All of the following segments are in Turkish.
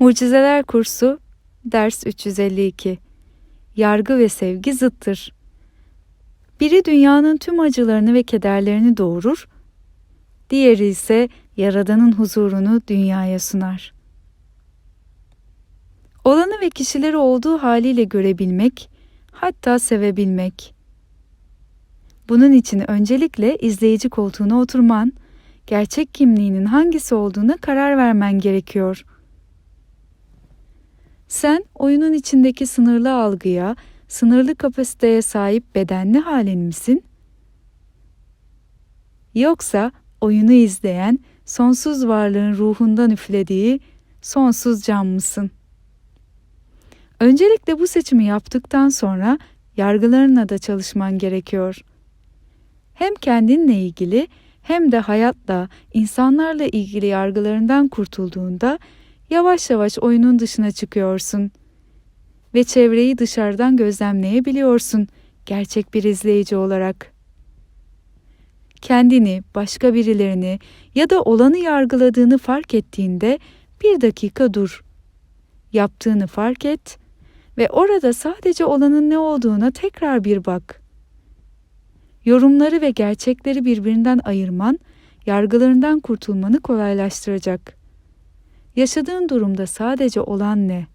Mucizeler Kursu Ders 352 Yargı ve sevgi zıttır. Biri dünyanın tüm acılarını ve kederlerini doğurur, diğeri ise Yaradan'ın huzurunu dünyaya sunar. Olanı ve kişileri olduğu haliyle görebilmek, hatta sevebilmek. Bunun için öncelikle izleyici koltuğuna oturman, gerçek kimliğinin hangisi olduğuna karar vermen gerekiyor. Sen oyunun içindeki sınırlı algıya, sınırlı kapasiteye sahip bedenli halin misin? Yoksa oyunu izleyen, sonsuz varlığın ruhundan üflediği sonsuz can mısın? Öncelikle bu seçimi yaptıktan sonra yargılarına da çalışman gerekiyor. Hem kendinle ilgili hem de hayatla, insanlarla ilgili yargılarından kurtulduğunda yavaş yavaş oyunun dışına çıkıyorsun ve çevreyi dışarıdan gözlemleyebiliyorsun gerçek bir izleyici olarak. Kendini, başka birilerini ya da olanı yargıladığını fark ettiğinde bir dakika dur. Yaptığını fark et ve orada sadece olanın ne olduğuna tekrar bir bak. Yorumları ve gerçekleri birbirinden ayırman, yargılarından kurtulmanı kolaylaştıracak. Yaşadığın durumda sadece olan ne?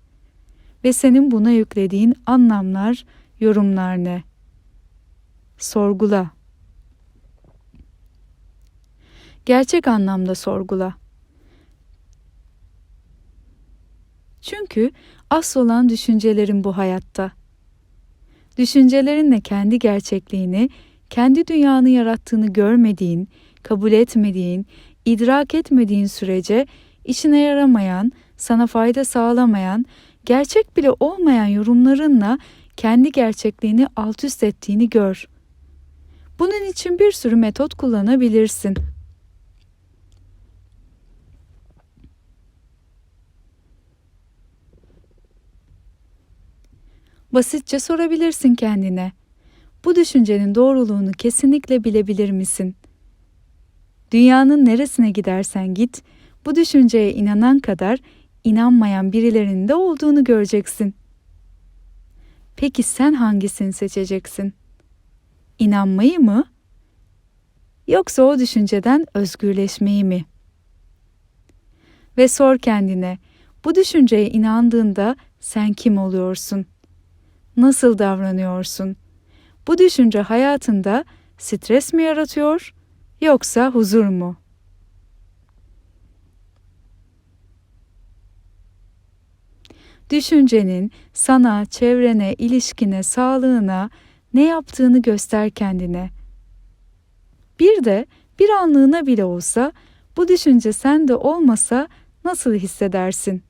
Ve senin buna yüklediğin anlamlar, yorumlar ne? Sorgula. Gerçek anlamda sorgula. Çünkü asıl olan düşüncelerin bu hayatta. Düşüncelerinle kendi gerçekliğini, kendi dünyanı yarattığını görmediğin, kabul etmediğin, idrak etmediğin sürece işine yaramayan, sana fayda sağlamayan, gerçek bile olmayan yorumlarınla kendi gerçekliğini alt üst ettiğini gör. Bunun için bir sürü metot kullanabilirsin. Basitçe sorabilirsin kendine. Bu düşüncenin doğruluğunu kesinlikle bilebilir misin? Dünyanın neresine gidersen git, bu düşünceye inanan kadar inanmayan birilerinin de olduğunu göreceksin. Peki sen hangisini seçeceksin? İnanmayı mı? Yoksa o düşünceden özgürleşmeyi mi? Ve sor kendine, bu düşünceye inandığında sen kim oluyorsun? Nasıl davranıyorsun? Bu düşünce hayatında stres mi yaratıyor yoksa huzur mu?'' Düşüncenin sana, çevrene, ilişkine, sağlığına ne yaptığını göster kendine. Bir de bir anlığına bile olsa bu düşünce sende olmasa nasıl hissedersin?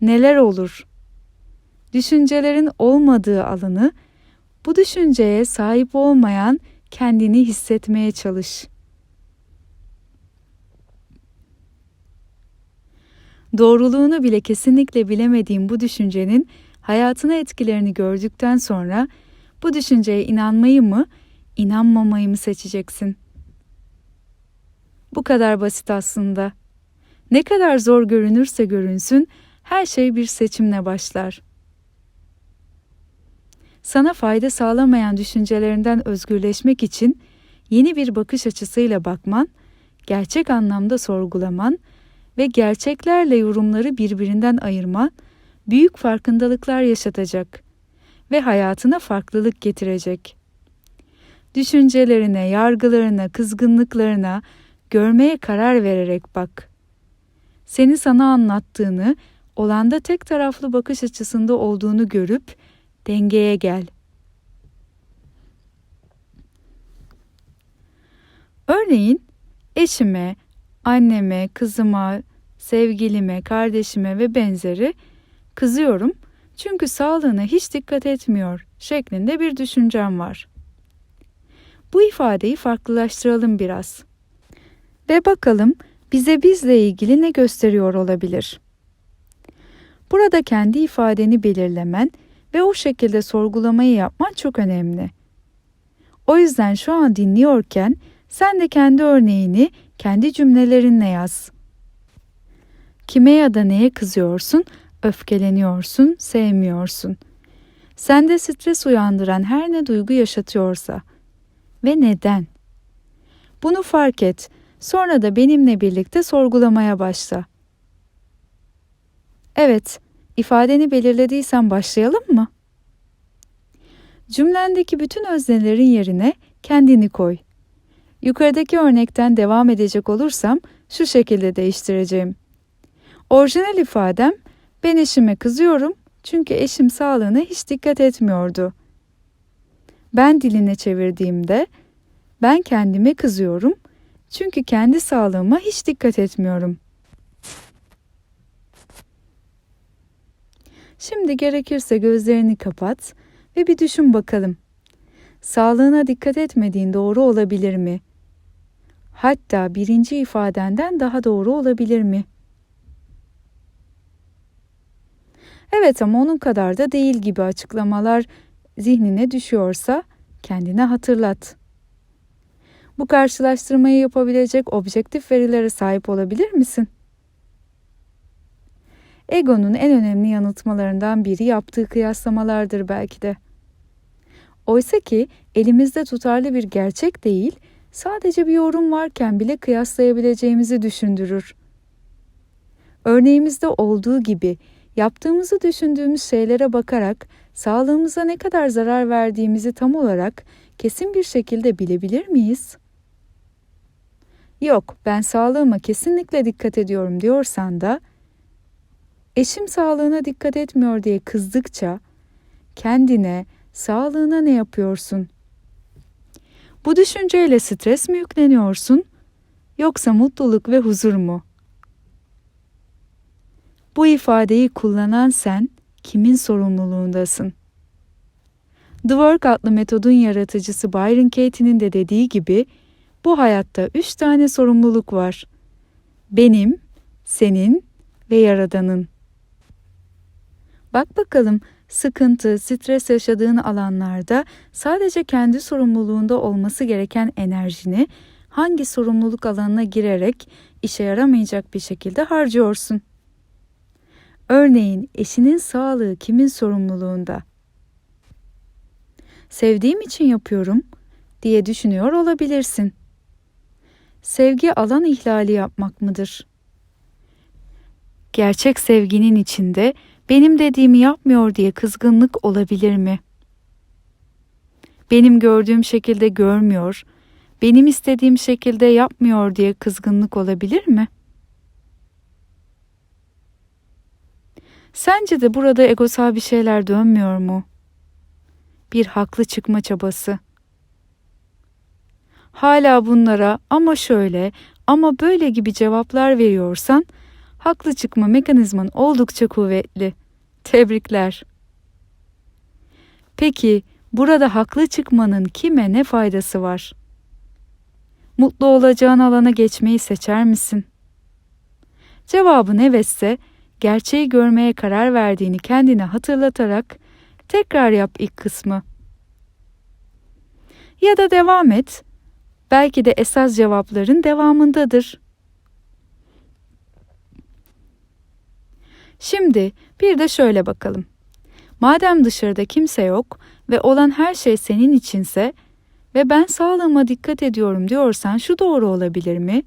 Neler olur? Düşüncelerin olmadığı alanı bu düşünceye sahip olmayan kendini hissetmeye çalış.'' Doğruluğunu bile kesinlikle bilemediğim bu düşüncenin hayatına etkilerini gördükten sonra bu düşünceye inanmayı mı, inanmamayı mı seçeceksin? Bu kadar basit aslında. Ne kadar zor görünürse görünsün, her şey bir seçimle başlar. Sana fayda sağlamayan düşüncelerinden özgürleşmek için yeni bir bakış açısıyla bakman, gerçek anlamda sorgulaman ve gerçeklerle yorumları birbirinden ayırma büyük farkındalıklar yaşatacak ve hayatına farklılık getirecek. Düşüncelerine, yargılarına, kızgınlıklarına görmeye karar vererek bak. Seni sana anlattığını, olanda tek taraflı bakış açısında olduğunu görüp dengeye gel. Örneğin eşime, anneme, kızıma, sevgilime, kardeşime ve benzeri kızıyorum çünkü sağlığına hiç dikkat etmiyor şeklinde bir düşüncem var. Bu ifadeyi farklılaştıralım biraz. Ve bakalım bize bizle ilgili ne gösteriyor olabilir? Burada kendi ifadeni belirlemen ve o şekilde sorgulamayı yapman çok önemli. O yüzden şu an dinliyorken sen de kendi örneğini kendi cümlelerinle yaz. Kime ya da neye kızıyorsun? Öfkeleniyorsun, sevmiyorsun. Sende stres uyandıran her ne duygu yaşatıyorsa ve neden? Bunu fark et. Sonra da benimle birlikte sorgulamaya başla. Evet, ifadeni belirlediysen başlayalım mı? Cümlendeki bütün öznelerin yerine kendini koy. Yukarıdaki örnekten devam edecek olursam şu şekilde değiştireceğim. Orijinal ifadem ben eşime kızıyorum çünkü eşim sağlığına hiç dikkat etmiyordu. Ben diline çevirdiğimde ben kendime kızıyorum çünkü kendi sağlığıma hiç dikkat etmiyorum. Şimdi gerekirse gözlerini kapat ve bir düşün bakalım. Sağlığına dikkat etmediğin doğru olabilir mi? Hatta birinci ifadenden daha doğru olabilir mi? Evet ama onun kadar da değil gibi açıklamalar zihnine düşüyorsa kendine hatırlat. Bu karşılaştırmayı yapabilecek objektif verilere sahip olabilir misin? Egonun en önemli yanıltmalarından biri yaptığı kıyaslamalardır belki de. Oysa ki elimizde tutarlı bir gerçek değil, sadece bir yorum varken bile kıyaslayabileceğimizi düşündürür. Örneğimizde olduğu gibi yaptığımızı düşündüğümüz şeylere bakarak sağlığımıza ne kadar zarar verdiğimizi tam olarak kesin bir şekilde bilebilir miyiz? Yok, ben sağlığıma kesinlikle dikkat ediyorum diyorsan da eşim sağlığına dikkat etmiyor diye kızdıkça kendine, sağlığına ne yapıyorsun? Bu düşünceyle stres mi yükleniyorsun yoksa mutluluk ve huzur mu? Bu ifadeyi kullanan sen kimin sorumluluğundasın? The Work adlı metodun yaratıcısı Byron Katie'nin de dediği gibi bu hayatta üç tane sorumluluk var. Benim, senin ve Yaradan'ın. Bak bakalım sıkıntı, stres yaşadığın alanlarda sadece kendi sorumluluğunda olması gereken enerjini hangi sorumluluk alanına girerek işe yaramayacak bir şekilde harcıyorsun? Örneğin eşinin sağlığı kimin sorumluluğunda? Sevdiğim için yapıyorum diye düşünüyor olabilirsin. Sevgi alan ihlali yapmak mıdır? Gerçek sevginin içinde benim dediğimi yapmıyor diye kızgınlık olabilir mi? Benim gördüğüm şekilde görmüyor, benim istediğim şekilde yapmıyor diye kızgınlık olabilir mi? Sence de burada egosal bir şeyler dönmüyor mu? Bir haklı çıkma çabası. Hala bunlara ama şöyle ama böyle gibi cevaplar veriyorsan haklı çıkma mekanizman oldukça kuvvetli. Tebrikler. Peki burada haklı çıkmanın kime ne faydası var? Mutlu olacağın alana geçmeyi seçer misin? Cevabın evetse gerçeği görmeye karar verdiğini kendine hatırlatarak tekrar yap ilk kısmı. Ya da devam et. Belki de esas cevapların devamındadır. Şimdi bir de şöyle bakalım. Madem dışarıda kimse yok ve olan her şey senin içinse ve ben sağlığıma dikkat ediyorum diyorsan şu doğru olabilir mi?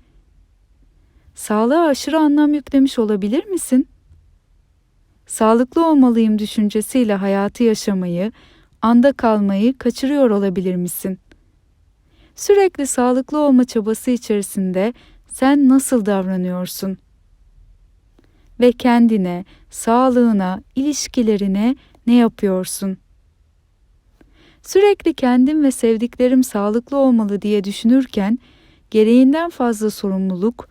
Sağlığa aşırı anlam yüklemiş olabilir misin? Sağlıklı olmalıyım düşüncesiyle hayatı yaşamayı, anda kalmayı kaçırıyor olabilir misin? Sürekli sağlıklı olma çabası içerisinde sen nasıl davranıyorsun? Ve kendine, sağlığına, ilişkilerine ne yapıyorsun? Sürekli kendim ve sevdiklerim sağlıklı olmalı diye düşünürken gereğinden fazla sorumluluk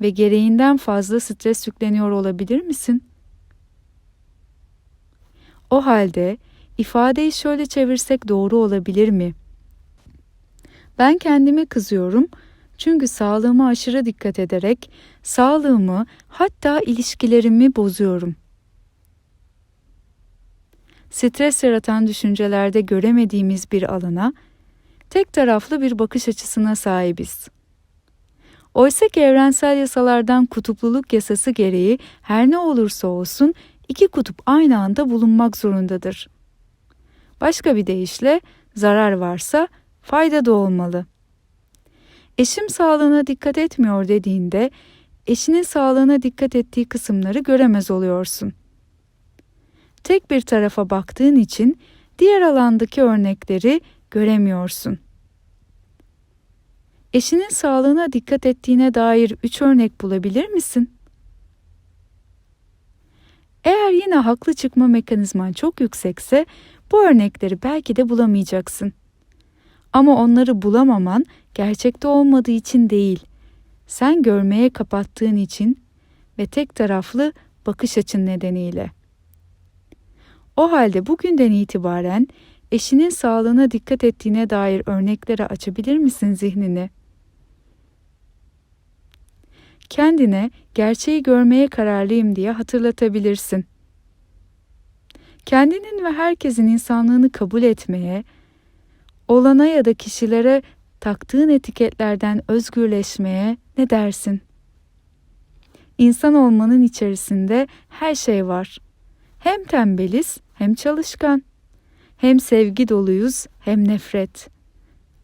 ve gereğinden fazla stres yükleniyor olabilir misin? O halde ifadeyi şöyle çevirsek doğru olabilir mi? Ben kendime kızıyorum çünkü sağlığıma aşırı dikkat ederek sağlığımı hatta ilişkilerimi bozuyorum. Stres yaratan düşüncelerde göremediğimiz bir alana tek taraflı bir bakış açısına sahibiz. Oysa ki evrensel yasalardan kutupluluk yasası gereği her ne olursa olsun iki kutup aynı anda bulunmak zorundadır. Başka bir deyişle zarar varsa fayda da olmalı. Eşim sağlığına dikkat etmiyor dediğinde eşinin sağlığına dikkat ettiği kısımları göremez oluyorsun. Tek bir tarafa baktığın için diğer alandaki örnekleri göremiyorsun. Eşinin sağlığına dikkat ettiğine dair üç örnek bulabilir misin? Eğer yine haklı çıkma mekanizman çok yüksekse bu örnekleri belki de bulamayacaksın. Ama onları bulamaman gerçekte olmadığı için değil, sen görmeye kapattığın için ve tek taraflı bakış açın nedeniyle. O halde bugünden itibaren eşinin sağlığına dikkat ettiğine dair örnekleri açabilir misin zihnini? Kendine gerçeği görmeye kararlıyım diye hatırlatabilirsin. Kendinin ve herkesin insanlığını kabul etmeye, olana ya da kişilere taktığın etiketlerden özgürleşmeye ne dersin? İnsan olmanın içerisinde her şey var. Hem tembeliz hem çalışkan. Hem sevgi doluyuz hem nefret.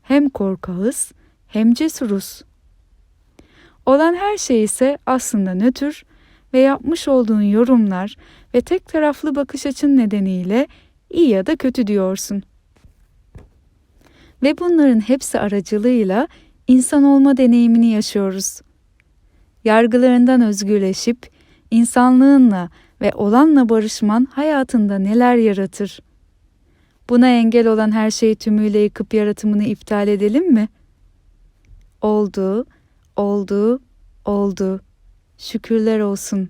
Hem korkağız hem cesuruz. Olan her şey ise aslında nötr ve yapmış olduğun yorumlar ve tek taraflı bakış açın nedeniyle iyi ya da kötü diyorsun. Ve bunların hepsi aracılığıyla insan olma deneyimini yaşıyoruz. Yargılarından özgürleşip insanlığınla ve olanla barışman hayatında neler yaratır? Buna engel olan her şeyi tümüyle yıkıp yaratımını iptal edelim mi? Oldu, oldu, oldu. Şükürler olsun.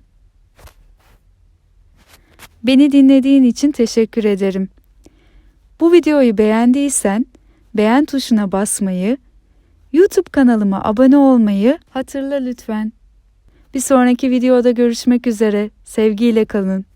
Beni dinlediğin için teşekkür ederim. Bu videoyu beğendiysen beğen tuşuna basmayı, YouTube kanalıma abone olmayı hatırla lütfen. Bir sonraki videoda görüşmek üzere. Sevgiyle kalın.